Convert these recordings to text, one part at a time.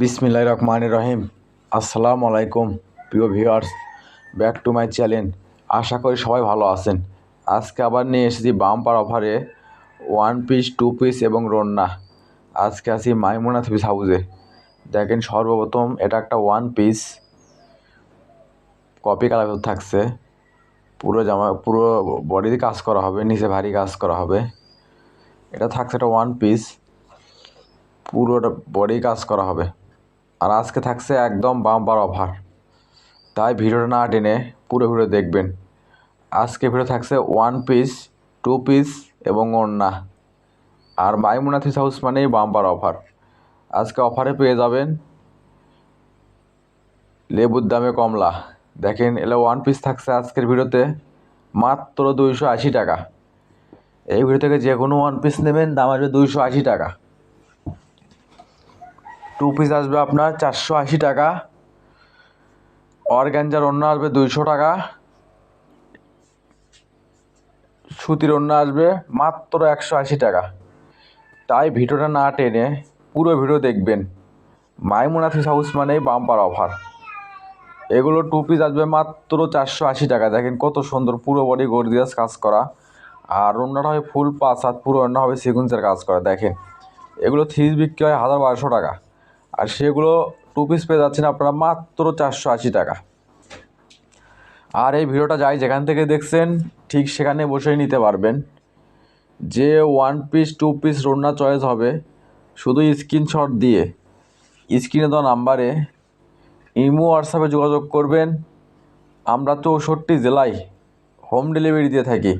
বিসমিল্লাহ রহমান রহিম। আসসালামু আলাইকুম, প্রিয় viewers, back to my channel. আশা করি সবাই ভালো আছেন। আজকে আবার নিয়ে এসেছি বাম্পার অফারে ওয়ান পিস, টু পিস এবং রন্না। আজকে আছি মাইমুনা থ্রিস হাউসে। দেখেন সর্বপ্রথম এটা একটা ওয়ান পিস। কপি কালার থাকছে। পুরো জামা, পুরো বডিতে কাজ করা হবে, নিচে ভারী কাজ করা হবে। এটা থাকছে একটা ওয়ান পিস। পুরোটা বডি কাজ করা হবে। আর আজকে থাকছে একদম বাম্পার অফার তাই ভিডিওটা না টেনে পুরো ভিডিও দেখবেন। আজকে ভিডিও থাকছে ওয়ান পিস টু পিস এবং ওড়না আর মাইমুনা থিস হাউস মানেই বাম্পার অফার আজকে অফারে পেয়ে যাবেন লেবুর দামে কমলা। দেখেন, এলে ওয়ান পিস থাকছে আজকের ভিডিওতে মাত্র দুইশো আশি টাকা। এই ভিডিও থেকে যে কোনো ওয়ান পিস নেবেন, দাম আসবে দুইশো আশি টাকা। টু পিস আসবে আপনার চারশো আশি টাকা। অর্গ্যাঞ্জার অন্য আসবে দুইশো টাকা। সুতির অন্য আসবে মাত্র একশো আশি টাকা। তাই ভিডিওটা না টেনে পুরো ভিডিও দেখবেন। মাইমুনা থিস হাউস মানেই বাম্পার অফার এগুলো টু পিস আসবে মাত্র চারশো আশি টাকা। দেখেন কত সুন্দর পুরো বডি গর্জিয়াস কাজ করা। আর অন্যটা হবে ফুল পাঁচ হাত, পুরো অন্য হবে সিকুন্সের কাজ করা। দেখেন, এগুলো থ্রি বিক্রি হয় হাজার বারোশো টাকা। আর সেগুলো টু পিস পেয়ে যাচ্ছেন আপনারা মাত্র চারশো আশি টাকা। আর এই ভিডিওটা যাই যেখান থেকে দেখছেন, ঠিক সেখানে বসেই নিতে পারবেন। যে ওয়ান পিস টু পিস রোনা চয়েস হবে, শুধু স্ক্রিনশট দিয়ে স্ক্রিনে দেওয়া নাম্বারে ইমো হোয়াটসঅ্যাপে যোগাযোগ করবেন। আমরা চৌষট্টি জেলায় হোম ডেলিভারি দিয়ে থাকি।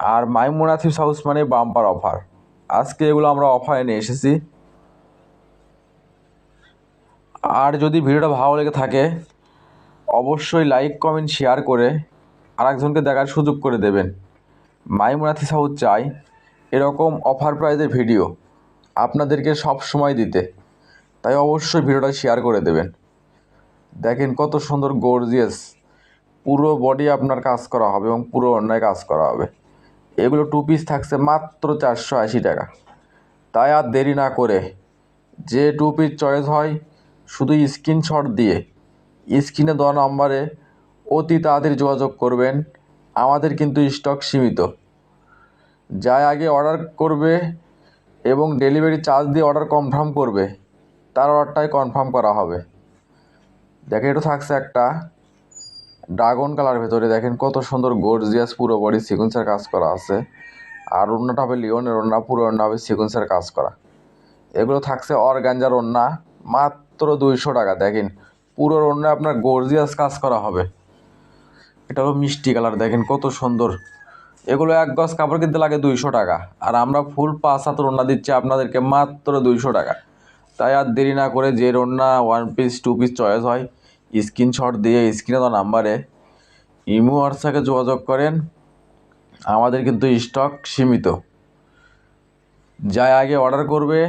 আর মাইমুনাথিস হাউস মানে বাম্পার অফার আজকে এগুলো আমরা অফারে নিয়ে এসেছি। আর যদি ভিডিওটা ভালো লেগে থাকে, অবশ্যই লাইক কমেন্ট শেয়ার করে আরেকজনকে দেখার সুযোগ করে দেবেন। মাইমুনাথি সাউথ চাই এরকম অফার প্রাইজের ভিডিও আপনাদেরকে সব সময় দিতে। তাই অবশ্যই ভিডিওটা শেয়ার করে দেবেন। দেখেন কত সুন্দর গর্জিয়াস পুরো বডি আপনার কাজ করা হবে এবং পুরো অন্যায় কাজ করা হবে। এগুলো টু পিস থাকছে মাত্র চারশো আশি টাকা। তাই আর দেরি না করে যে টু পিস চয়েস হয় শুধু স্ক্রিনশট দিয়ে স্ক্রিনে দেওয়া নম্বরে অতি তাড়াতাড়ি যোগাযোগ করবেন। আমাদের কিন্তু স্টক সীমিত। যাই আগে অর্ডার করবে এবং ডেলিভারি চার্জ দিয়ে অর্ডার কনফার্ম করবে, তার অর্ডারটাই কনফার্ম করা হবে। দেখে এটা থাকছে একটা ড্রাগন কালার ভেতরে। দেখেন, কত সুন্দর গর্জিয়াস পুরো বডি সিকুন্সের কাজ করা আছে। আর অন্যটা হবে লিওনের অন্য পুরো অন্য হবে সিকুন্সের কাজ করা। এগুলো থাকছে অর্গাঞ্জার ওন্না মাত্র দুইশো টাকা, দেখেন। পুরো অন্য আপনার গর্জিয়াস কাজ করা হবে। এটা হলো মিষ্টি কালার, দেখেন কত সুন্দর। এগুলো এক গজ কাপড় কিনতে লাগে দুইশো টাকা। আর আমরা ফুল পাঁচ হাত রন্না দিচ্ছি আপনাদেরকে মাত্র দুইশো টাকা। তাই আর দেরি না করে যে Ranna one piece two piece choice হয় স্ক্রিনশট দিয়ে স্ক্রিনে দেওয়া নাম্বারে ইমো, হোয়াটসঅ্যাপে যোগাযোগ করেন। আমাদের কিন্তু স্টক সীমিত। যাই আগে অর্ডার করবে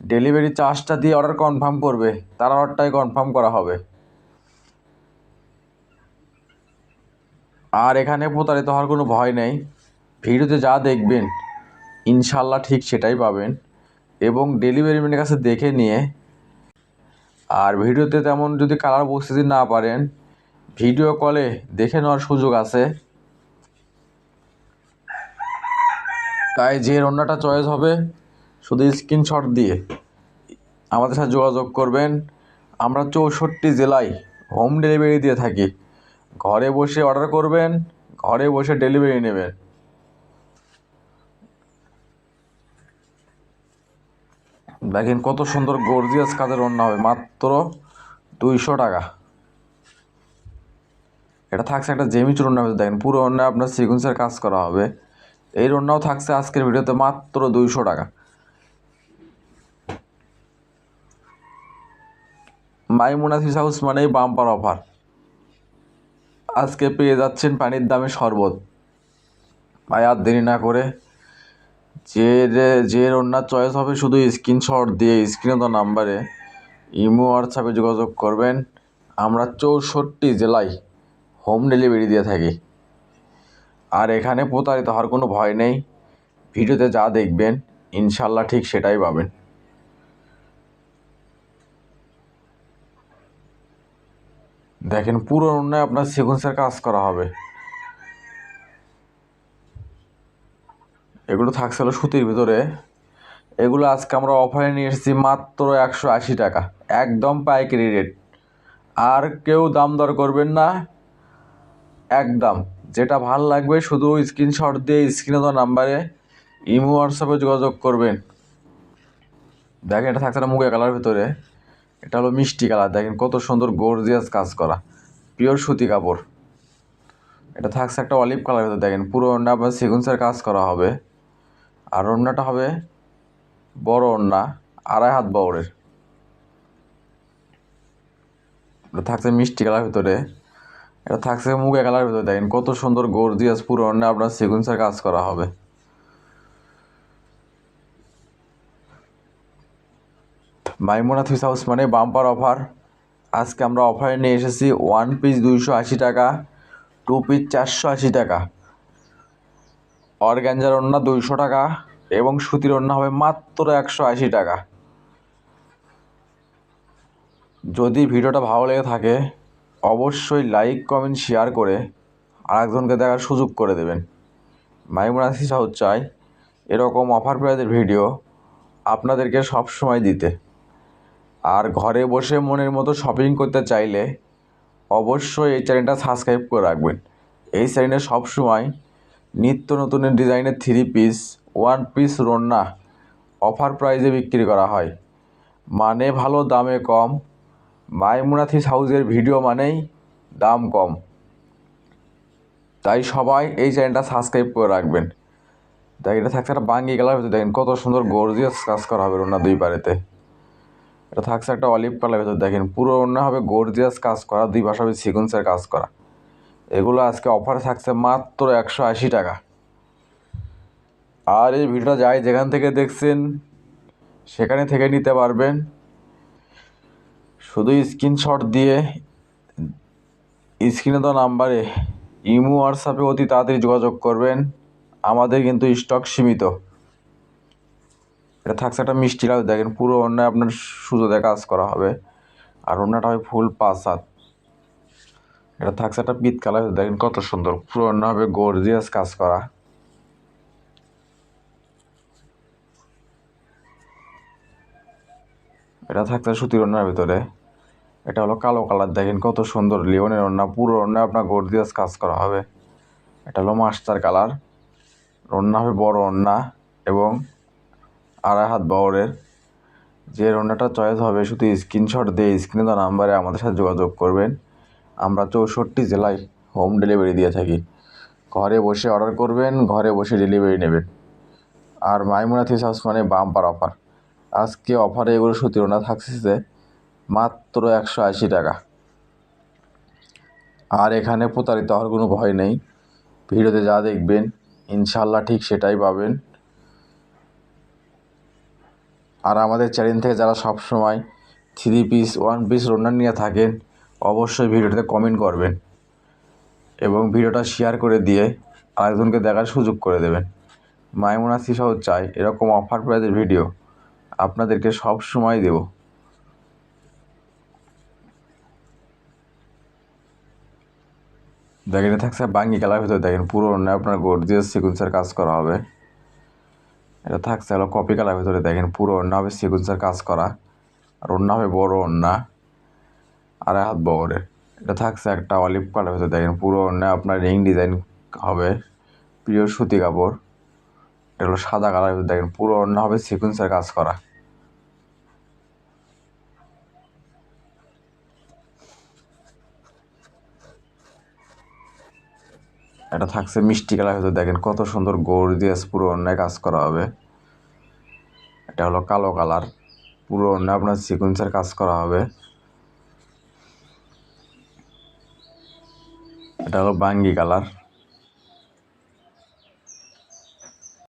ডেলিভারি চার্জটা দিয়ে অর্ডার কনফার্ম করবে, তার অর্ডারটাই কনফার্ম করা হবে। আর এখানে প্রতারিত হওয়ার কোনো ভয় নেই। ভিডিওতে যা দেখবেন ইনশাল্লাহ ঠিক সেটাই পাবেন। এবং ডেলিভারি ম্যানের কাছে দেখে নিয়ে, আর ভিডিওতে তেমন যদি কালার যদি না পারেন, ভিডিও কলে দেখে নেওয়ার সুযোগ আছে। তাই যে রান্নাটা চয়েস হবে শুধু স্ক্রিনশট দিয়ে আমাদের সাথে যোগাযোগ করবেন। আমরা চৌষট্টি জেলায় হোম ডেলিভারি দিয়ে থাকি। ঘরে বসে অর্ডার করবেন, ঘরে বসে ডেলিভারি নেবেন। দেখেন কত সুন্দর গর্জিয়াস কাজের রান্না হবে, মাত্র দুইশো টাকা। এটা থাকছে একটা জেমিচ রান্না হবে দেখেন পুরো রান্না আপনার সিকুন্সের কাজ করা হবে। এই রান্নাও থাকছে আজকের ভিডিওতে মাত্র দুইশো টাকা। মাইমুনা ফিস হাউস মানেই বাম্পার অফার। আজকে পেয়ে যাচ্ছেন পানির দামে শরবত। ভাই, আর দেরি না করে যে যে রান্নার চয়েস হবে শুধু স্ক্রিনশট দিয়ে, স্ক্রিনে তো নাম্বারে ইমো, হোয়াটসঅ্যাপে যোগাযোগ করবেন। আমরা চৌষট্টি জেলায় হোম ডেলিভারি দিয়ে থাকি। আর এখানে প্রতারিত হওয়ার কোনো ভয় নেই। ভিডিওতে যা দেখবেন, ইনশাল্লাহ ঠিক সেটাই পাবেন। দেখেন, পুরো অন্যায় আপনার সিকুয়েন্সের কাজ করা হবে। এগুলো থাকছে হলো সুতির ভিতরে। এগুলো আজকে আমরা অফারে নিয়ে এসেছি মাত্র একশো আশি টাকা, একদম পাইকারি রেট আর কেউ দাম দর করবেন না, একদম। যেটা ভালো লাগবে শুধু স্ক্রিনশট দিয়ে স্ক্রিনে দেওয়া নাম্বারে ইমো হোয়াটসঅ্যাপে যোগাযোগ করবেন। দেখেন, এটা থাকছে না মুগা কালার ভিতরে। এটা হলো মিষ্টি কালার, দেখেন কত সুন্দর গর্জিয়াস কাজ করা। পিওর সুতি কাপড়। এটা থাকছে একটা অলিভ কালার ভিতরে, দেখেন পুরো ওড়না আপনার সিকুন্সের কাজ করা হবে। আর ওড়নাটা হবে বড় ওড়না, আড়াই হাত বড়ের এটা থাকছে মিষ্টি কালার ভিতরে। এটা থাকছে মুগা কালার ভিতরে, দেখেন কত সুন্দর গর্জিয়াস পুরো ওড়না আপনার সিকুন্সের কাজ করা হবে। মাইমোনা থ্রিস হাউস মানে বাম্পার অফার। আজকে আমরা অফারে নিয়ে এসেছি ওয়ান পিস দুইশো আশি টাকা, টু পিস চারশো আশি টাকা। অর্গ্যাঞ্জার ওড়না দুইশো টাকা এবং সুতির ওড়না হবে মাত্র একশো আশি টাকা। যদি ভিডিওটা ভালো লেগে থাকে, অবশ্যই লাইক, কমেন্ট, শেয়ার করে আরেকজনকে দেখার সুযোগ করে দেবেন। মাইমুনা থ্রিস হাউস চাই এরকম অফার প্রাইজের ভিডিও আপনাদেরকে সব সময় দিতে। আর ঘরে বসে মনের মতো শপিং করতে চাইলে অবশ্যই এই চ্যানেলটা সাবস্ক্রাইব করে রাখবেন। এই চ্যানেলে সবসময় নিত্য নতুন ডিজাইনের থ্রি পিস ওয়ান পিস রন্না অফার প্রাইজে বিক্রি করা হয়। মানে ভালো, দামে কম। মাইমুনাথিস হাউসের ভিডিও মানেই দাম কম। তাই সবাই এই চ্যানেলটা সাবস্ক্রাইব করে রাখবেন। দেখ, এটা থাকছে একটা বাঙ্গি ভিতরে। দেখেন কত সুন্দর গর্জিয়াস কাজ করা হবে রন্না দুই পারেতে এটা থাকছে একটা অলিভ কালার ভেতর। দেখেন, পুরো অন্য হবে গর্জিয়াস কাজ করা, দুই পাশে হবে সিকুয়েন্সের কাজ করা। এগুলো আজকে অফারে থাকছে মাত্র একশো আশি টাকা। আর এই ভিডিওটা যাই যেখান থেকে দেখছেন, সেখানে থেকে নিতে পারবেন। শুধু স্ক্রিনশট দিয়ে স্ক্রিনে দেওয়া নাম্বারে ইমো হোয়াটসঅ্যাপে অতি তাড়াতাড়ি যোগাযোগ করবেন। আমাদের কিন্তু স্টক সীমিত। এটা থাকছে একটা মিষ্টি লাউ দেখেন পুরো অন্যায় আপনার সুযোগে কাজ করা হবে। আর অন্যটা হবে ফুল হাত এটা থাকছে একটা পিত কালার দেখেন কত সুন্দর। পুরো অন্য হবে গর্জিয়াস কাজ করা। এটা থাকছে সুতির অন্যার ভিতরে। এটা হলো কালো কালার। দেখেন কত সুন্দর লিওনের অন্যা পুরো অন্য আপনার গর্জিয়াস কাজ করা হবে। এটা হলো মাস্টার কালার। অন্যা হবে বড় অন্যা এবং আড়াই হাত বহরের। যে রান্নাটা চয়েস হবে, শুধু স্ক্রিনশট দিয়ে স্ক্রিনে দেওয়া নাম্বারে আমাদের সাথে যোগাযোগ করবেন। আমরা চৌষট্টি জেলায় হোম ডেলিভারি দিয়ে থাকি। ঘরে বসে অর্ডার করবেন, ঘরে বসে ডেলিভারি নেবেন। আর মাইমুনা থিস হাউস মানে বাম্পার অফার। আজকে অফারে এগুলো সত্যি ওনা থাকছে মাত্র একশো আশি টাকা। আর এখানে প্রতারিত হওয়ার কোনো ভয় নেই। ভিডিওতে যা দেখবেন, ইনশাল্লাহ ঠিক সেটাই পাবেন। আর আমাদের চ্যানেল থেকে যারা সব সময় থ্রি পিস ওয়ান পিস রান্না নিয়ে থাকেন, অবশ্যই ভিডিওটাতে কমেন্ট করবেন এবং ভিডিওটা শেয়ার করে দিয়ে আরেকজনকে দেখার সুযোগ করে দেবেন। মাইমুনা সহ চাই এরকম অফার প্রাইজের ভিডিও আপনাদেরকে সব সময় দেব। দেখেন, থাকছে বাঙ্গি কালার ভিতরে দেখেন, পুরো অন্য আপনার গর্জিয়াস সিকুয়েন্সের কাজ করা হবে। এটা থাকছে হলো কপি কালার ভিতরে দেখেন পুরো অন্য হবে সিকুয়েন্সের কাজ করা। আর অন্য হবে, বড় অন্যা। আর হাত বগরের এটা থাকছে একটা অলিভ কালার ভিতরে দেখেন পুরো অন্য আপনার রিং ডিজাইন হবে। প্রিয় সুতি কাপড়। এটা হলো সাদা কালার ভিতরে দেখেন পুরো অন্য হবে সিকুয়েন্সের কাজ করা। এটা থাকছে মিষ্টি কালার হয়তো দেখেন কত সুন্দর গর্জিয়াস পুরো অন্যায় কাজ করা হবে। এটা হলো কালো কালার, পুরো অন্য আপনার সিকুয়েন্সের কাজ করা হবে। এটা হলো বাঙ্গি কালার।